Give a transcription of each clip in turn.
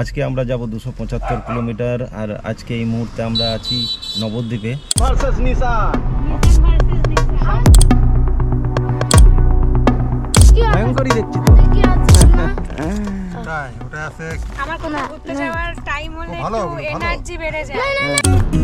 আজকে আমরা যাব দুশো পঁচাত্তর কিলোমিটার আর আজকে এই মুহূর্তে আমরা আছি নবদ্বীপে। ভয়ঙ্করই দেখছি তো। ওটাই ওটা আছে। আমার কোনো ঘুরতে যাওয়ার টাইম হলে একটু এনার্জি বেড়ে যায়।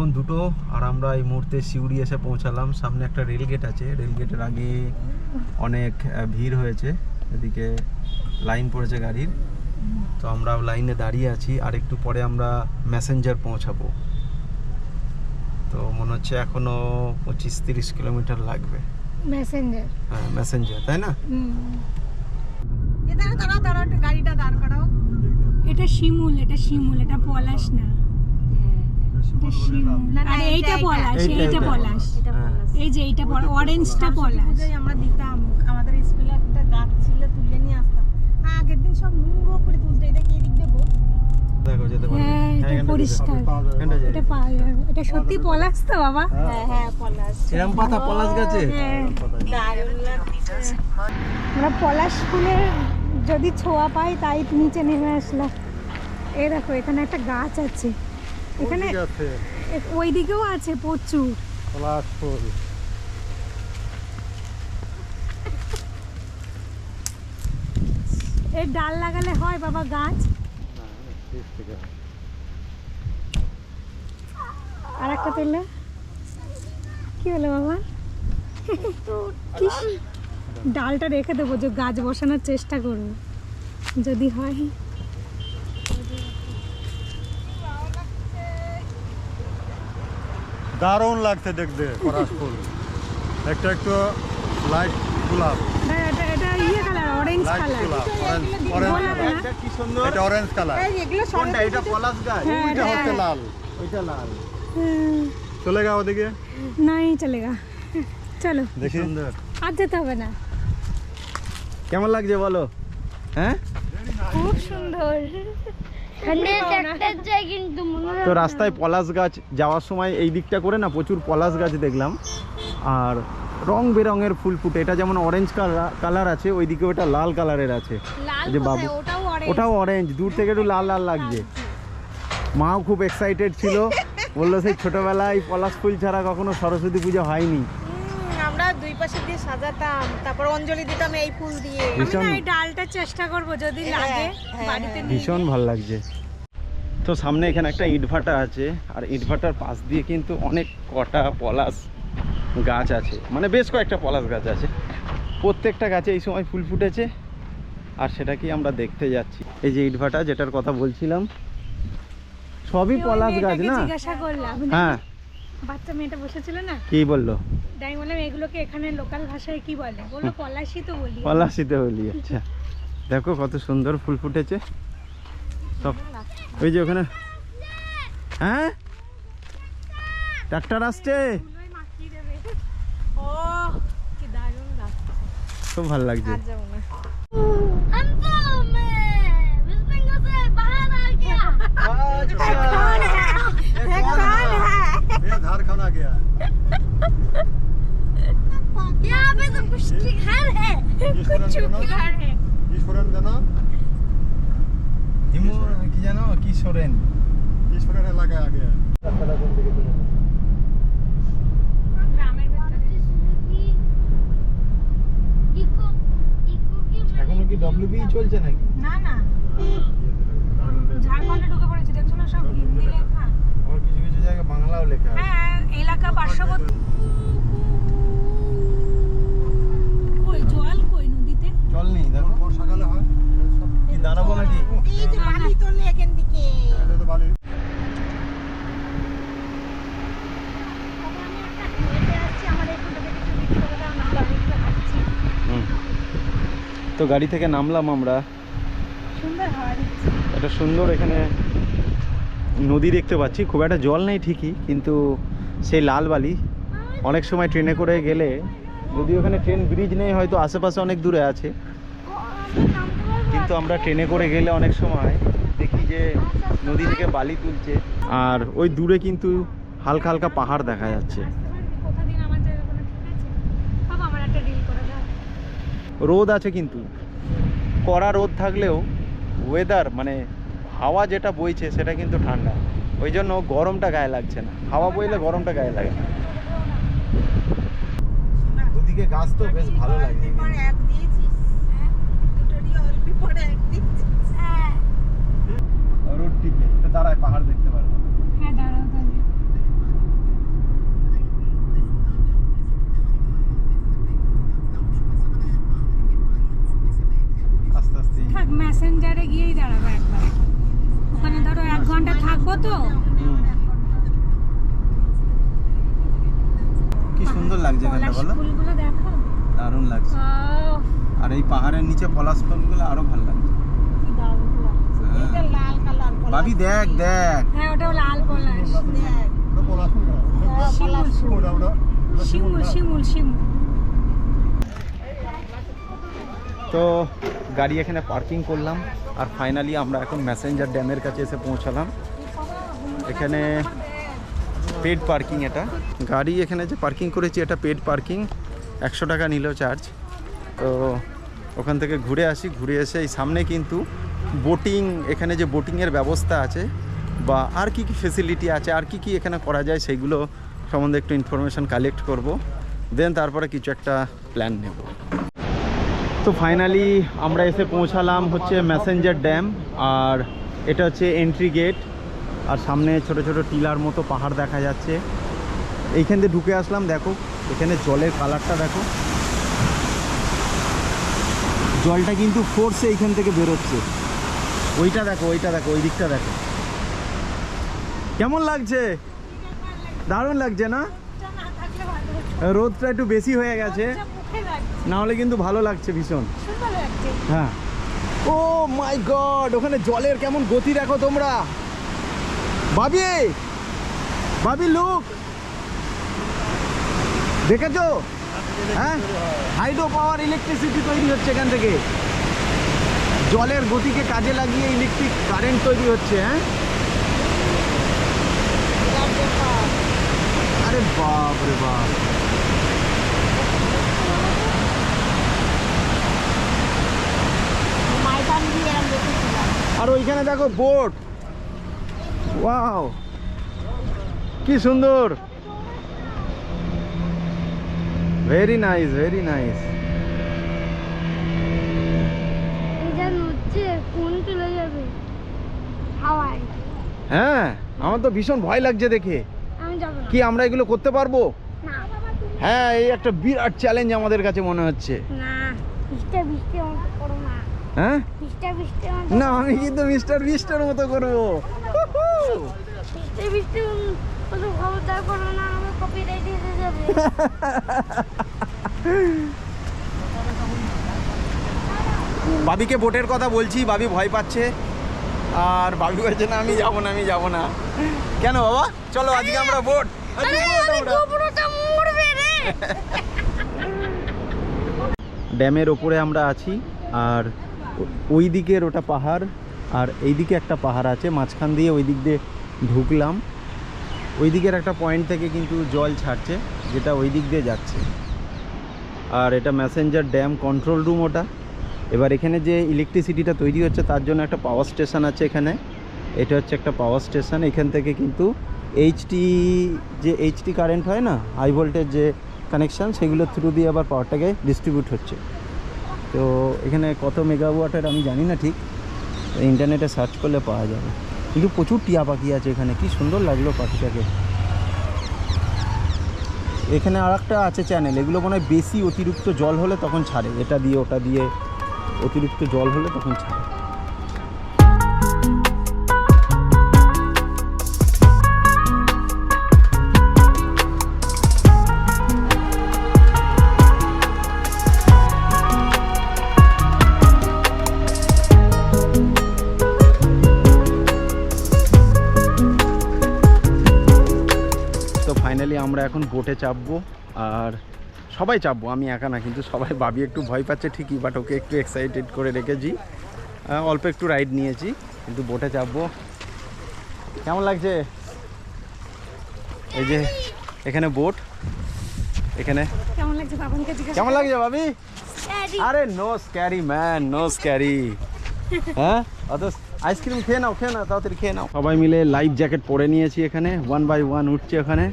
এখন দুটো আর আমরা এই মুহূর্তে সিউড়ি এসে পৌঁছালাম। সামনে একটা রেল গেট আছে। রেল গেটের আগে অনেক ভিড় হয়েছে। এদিকে লাইন পড়েছে গাড়ির। তো আমরা লাইনে দাঁড়িয়ে আছি আর একটু পরে আমরা ম্যাসেঞ্জার পৌঁছাবো। তো মনে হচ্ছে এখনও পঁচিশ তিরিশ কিলোমিটার লাগবে। মেসেঞ্জার হ্যাঁ ম্যাসেঞ্জার তাই না? এটা শিমুল এটা শিমুল এটা পলাশ না। আরে এইটা পলাশ এইটা, এইটা এইটা। পলাশ। হ্যাঁ। এই যে এইটা অরেঞ্জটা পলাশ। আমরা দিতাম আমাদের স্কুলে একটা গাছ ছিল তুলে নিয়ে আসতাম। হ্যাঁ, আগের দিন সব করে তুলতো এটা কি এদিক হ্যাঁ এটা পরিষ্কার। এটা পাওয়া এটা সত্যি পলাশ তো বাবা? হ্যাঁ হ্যাঁ হ্যাঁ। আমরা পলাশ ফুলের যদি ছোঁয়া পাই তাই নিচে নেমে আসলাম। এই দেখো এখানে একটা গাছ আছে। এখানে ওই দিকেও আছে প্রচুর। পলাশ ফুল এর ডাল লাগালে হয় বাবা গাছ? আর একটা তুললে? কি হলো বাবা? ডালটা রেখে দেবো যে গাছ বসানোর চেষ্টা করব। যদি হয়। দারুণ লাগছে দেখতে পলাশ ফুল। একটা একটু লাইট গোলাপ। এটা এটা ইয়ে অরেঞ্জ কালার গোলাপ এটা অরেঞ্জ কালার এটা পলাশ গাছ। হ্যাঁ এটা হচ্ছে লাল। ওইটা লাল। হুম, চলে গা ওদিকে। নাই চলেগা চলো। দেখি। সুন্দর। আর যেতে হবে না। কেমন লাগছে বলো? হ্যাঁ? খুব সুন্দর। তো রাস্তায় পলাশ গাছ যাওয়ার সময় এই দিকটা করে না প্রচুর পলাশ গাছ দেখলাম। আর রং বেরঙের ফুল ফুটে এটা যেমন অরেঞ্জ কালার আছে ওইদিকে ওটা লাল কালারের আছে। যে বাবু ওটাও অরেঞ্জ ওটাও অরেঞ্জ দূর থেকে একটু লাল লাল লাগছে। মাও খুব এক্সাইটেড ছিল বলল সেই ছোটবেলায় পলাশ ফুল ছাড়া কখনো সরস্বতী পুজো হয়নি। আমরা দুই পাশে দিয়ে সাজাতাম তারপর অঞ্জলি দিতাম এই ফুল দিয়ে। আমি ভীষণ না এই ডালটা চেষ্টা করব যদি হ্যাঁ, লাগে হ্যাঁ, বাড়িতে নিয়ে। ভীষণ ভালো লাগছে। তো সামনে এখানে একটা ইটভাটা আছে আর ইটভাটার পাশ দিয়ে কিন্তু অনেক কটা পলাশ গাছ আছে। মানে বেশ কয়েকটা পলাশ গাছ আছে। প্রত্যেকটা গাছে এই সময় ফুল ফুটেছে আর সেটাকেই আমরা দেখতে যাচ্ছি। এই যে ইটভাটা যেটার কথা বলছিলাম সবই ওই পলাশ গাছ মেয়েটাকে না? জিজ্ঞাসা করলাম। হ্যাঁ। বাচ্চা মেয়েটা বসেছিল না? কি বলল? তাই আমি বললাম এগুলোকে এখানে লোকাল ভাষায় কি বলে? বলল পলাশি তো বলি। পলাশিতে বলি আচ্ছা। দেখো কত সুন্দর ফুল ফুটেছে। সব ওই যে ওখানে হ্যাঁ? ট্রাক্টর আসছে? খুব ভালো লাগছে। আর যাব না। ये धार खाना गया यहाँ पे तो कुछ की घर है कुछ আর হ্যাঁ ईश्वरन জানো কি জানো কি সোরেন ईश्वरन এলাকা আগে গ্রামের ভেতরে इको इको की এখনো কি ডব্লিউবি চলছে নাকি না না ঝাড়খণ্ডে ঢুকে পড়েছে দেখছো না সব হিন্দি লেখা হ্যাঁ এলাকা পার্শ্ববর্তী। কই জল কই নদীতে? চল নেই দেখো। বর্ষাকালে হয়। কি দাঁড়াবো নাকি এই যে বালি তোলে এখান থেকে। এটা তো বালি তো গাড়ি থেকে নামলাম আমরা। সুন্দর হাওয়া দিচ্ছে। একটা সুন্দর এখানে নদী দেখতে পাচ্ছি। খুব একটা জল নেই ঠিকই, কিন্তু সেই লাল বালি অনেক সময় ট্রেনে করে গেলে যদি ওখানে ট্রেন ব্রিজ নেই, হয়তো আশেপাশে অনেক দূরে আছে। কিন্তু আমরা ট্রেনে করে গেলে অনেক সময় দেখি যে নদী থেকে বালি তুলছে। আর ওই দূরে কিন্তু হালকা হালকা পাহাড় দেখা যাচ্ছে। রোদ আছে কিন্তু। কড়া রোদ থাকলেও ওয়েদার মানে হাওয়া যেটা বইছে সেটা কিন্তু ঠান্ডা। ওই জন্য গরমটা গায়ে লাগছে না। হাওয়া বইলে গরমটা গায়ে লাগে না। দুদিকে গাছ তো বেশ ভালো লাগে। রোড টিপে। দাঁড়ায় পাহাড় দেখতে পারব। হ্যাঁ দাঁড়াও তাহলে আস্তে আস্তে থাক মেসেঞ্জারে গিয়েই দাঁড়াবো একবার ওখানে ধরো এক তো? কি সুন্দর লাগছে এখানটা বলো? ফুলগুলো দেখো। দারুণ লাগছে। আর এই পাহাড়ের নিচে পলাশ ফুলগুলো আরও ভালো লাগছে। কি দারুণ লাগছে। এটা লাল কালার ভাবি দেখ দেখ। হ্যাঁ ওটাও লাল পলাশ। দেখ ওটা পলাশ ফুল না। পলাশ ফুল। ওটা ওটা ওটা শিমুল শিমুল শিমুল। তো গাড়ি এখানে পার্কিং করলাম। আর ফাইনালি আমরা এখন ম্যাসেঞ্জার ড্যামের কাছে এসে পৌঁছালাম। এখানে পেড পার্কিং এটা। গাড়ি এখানে যে পার্কিং করেছি, এটা পেড পার্কিং একশো টাকা নিল চার্জ তো ওখান থেকে ঘুরে আসি, ঘুরে এসে এই সামনে কিন্তু বোটিং এখানে যে বোটিংয়ের ব্যবস্থা আছে, বা আর কি কি ফেসিলিটি আছে, আর কি কি এখানে করা যায় সেইগুলো সম্বন্ধে একটু ইনফরমেশান কালেক্ট করব। দেন তারপরে কিছু একটা প্ল্যান নেব। তো ফাইনালি আমরা এসে পৌঁছালাম হচ্ছে ম্যাসেঞ্জার ড্যাম আর এটা হচ্ছে এন্ট্রি গেট আর সামনে ছোট ছোট টিলার মতো পাহাড় দেখা যাচ্ছে। এইখান দিয়ে ঢুকে আসলাম দেখো। এখানে জলের কালারটা দেখো। জলটা কিন্তু ফোর্সে এইখান থেকে বেরোচ্ছে। ওইটা দেখো ওইটা দেখো ওই দিকটা দেখো। কেমন লাগছে? দারুণ লাগছে না। রোদটা একটু বেশি হয়ে গেছে। না হলে কিন্তু ভালো লাগছে ভীষণ। হ্যাঁ। ও মাই গড ওখানে জলের কেমন গতি দেখো তোমরা। ভাবি ভাবি লুক দেখেছ? হ্যাঁ? হাইড্রো পাওয়ার ইলেকট্রিসিটি তৈরি হচ্ছে এখান থেকে। জলের গতিকে কাজে লাগিয়ে ইলেকট্রিক কারেন্ট তৈরি হচ্ছে হ্যাঁ? আরে বাপ রে বাপ। আর ওইখানে দেখো বোট ওয়াও কি সুন্দর। ভেরি নাইস ভেরি নাইস হ্যাঁ আমার তো ভীষণ ভয় লাগছে দেখে। আমি কি আমরা এগুলো করতে পারব? হ্যাঁ এই একটা বিরাট চ্যালেঞ্জ আমাদের কাছে মনে হচ্ছে। হ্যাঁ? না আমি কিন্তু মিস্টার বিস্টার মতো করব। বৃষ্টি বৃষ্টি মতো খবরদার করো না আমার কপিরাইট এসে যাবে বাবিকে বোটের কথা বলছি বাবি ভয় পাচ্ছে। আর বাবি বলছে না আমি যাব না আমি যাব না। কেন বাবা? চলো আজকে আমরা বোট ড্যামের ওপরে আমরা আছি আর ওই দিকের ওটা পাহাড়। আর এই দিকে একটা পাহাড় আছে, মাঝখান দিয়ে ওই দিক দিয়ে ঢুকলাম। ওই দিকের একটা পয়েন্ট থেকে কিন্তু জল ছাড়ছে, যেটা ওই দিক দিয়ে যাচ্ছে। আর এটা ম্যাসেঞ্জার ড্যাম কন্ট্রোল রুম ওটা। এবার এখানে যে ইলেকট্রিসিটিটা তৈরি হচ্ছে, তার জন্য একটা পাওয়ার স্টেশন আছে এখানে। এটা হচ্ছে একটা পাওয়ার স্টেশন এখান থেকে কিন্তু এইচটি যে এইচটি কারেন্ট হয় না হাই ভোল্টেজ যে কানেকশান সেগুলোর থ্রু দিয়ে আবার পাওয়ারটাকে ডিস্ট্রিবিউট হচ্ছে। তো এখানে কত মেগাওয়াটের আমি জানি না ঠিক। ইন্টারনেটে সার্চ করলে পাওয়া যাবে। কিন্তু প্রচুর টিয়া পাখি আছে এখানে, কি সুন্দর লাগল পাখিটাকে। এখানে আর একটা আছে চ্যানেল এগুলো মনে হয় বেশি অতিরিক্ত জল হলে তখন ছাড়ে। এটা দিয়ে, ওটা দিয়ে অতিরিক্ত জল হলে তখন ছাড়ে। আমরা এখন বোটে চাপবো আর সবাই চাপবো আমি একা না কিন্তু সবাই ভাবি একটু ভয় পাচ্ছে ঠিকই বাট ওকে একটু এক্সাইটেড করে রেখেছি। অল্প একটু রাইড নিয়েছি কিন্তু বোটে চাপবো। কেমন লাগছে? এই যে এখানে বোট এখানে। কেমন লাগছে বাবানকে জিজ্ঞাসা কেমন লাগছে ভাবি? আরে no scary man no scary হ্যাঁ? অত আইসক্রিম খেয়ে নাও খেয়ে নাও তাড়াতাড়ি খেয়ে নাও। সবাই মিলে লাইফ জ্যাকেট পরে নিয়েছি এখানে ওয়ান বাই ওয়ান উঠছে ওখানে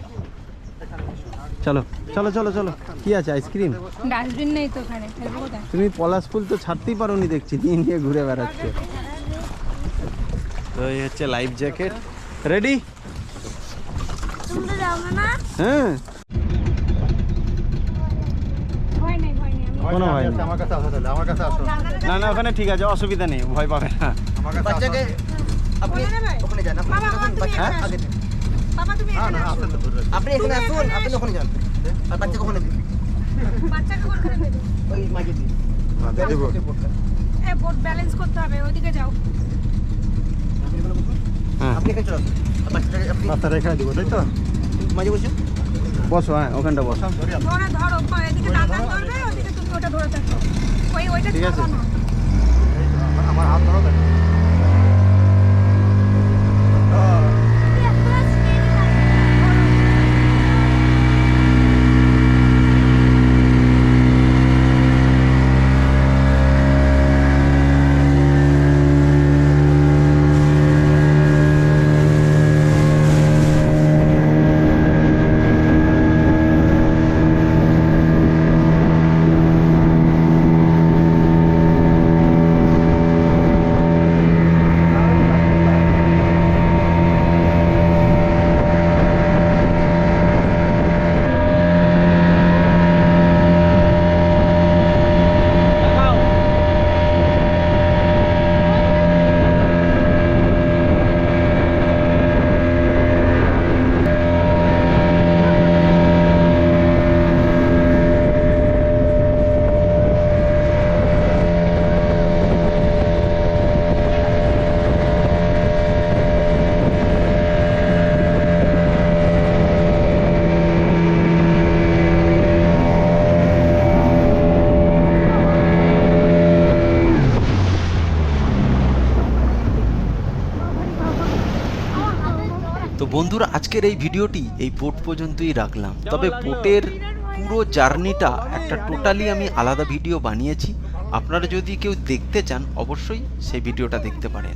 চলো চলো চলো চলো। কি আছে আইসক্রিম? ডাস্টবিন নেই তো ওখানে ফেলব কোথায়? তুমি পলাশ ফুল তো ছাড়তেই পারোনি দেখছি নিয়ে নিয়ে ঘুরে বেড়াচ্ছে। তো এই হচ্ছে লাইফ জ্যাকেট রেডি হ্যাঁ। ভয় নেই ভয় নেই আমি কোনো ভয় নেই। আমার কাছে আসো তাহলে আমার কাছে আসো। না না ওখানে ঠিক আছে অসুবিধা নেই ভয় পাবে না। আমার কাছে আপনি ওখানে যান আপনি বাবা, তখন তুমি বাচ্চা- হ্যাঁ? আপনি এখানে আসুন আপনি ওখানে যান? আর বাচ্চাকে ওখানে দিন বাচ্চাকে কোনখানে দেবে। ওই মাঝে দিন হ্যাঁ, দেবো। এ বোট ব্যালেন্স করতে হবে ওইদিকে যাও। হ্যাঁ। আপনি এখানে চলে বাচ্চারা এখানে দিব তাই তো? মাঝে বসুন। বসো হ্যাঁ ওখানটা বসো। ধরে ধরো এদিকে টান ধরবে ওদিকে তুমি ওটা ধরে থাকো। ওই ওইটা ঠিক আছে। আমার- আমার হাত ধরো দেখো এতটা scary লাগে। তো বন্ধুরা আজকের এই ভিডিওটি এই বোট পর্যন্তই রাখলাম। তবে বোটের পুরো জার্নিটা একটা টোটালি আমি আলাদা ভিডিও বানিয়েছি। আপনারা যদি কেউ দেখতে চান অবশ্যই সেই ভিডিওটা দেখতে পারেন।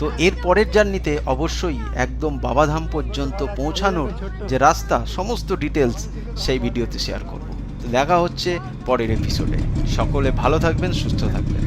তো এর পরের জার্নিতে অবশ্যই একদম বাবাধাম পর্যন্ত পৌঁছানোর যে রাস্তা সমস্ত ডিটেলস সেই ভিডিওতে শেয়ার করব। তো দেখা হচ্ছে পরের এপিসোডে সকলে ভালো থাকবেন সুস্থ থাকবেন।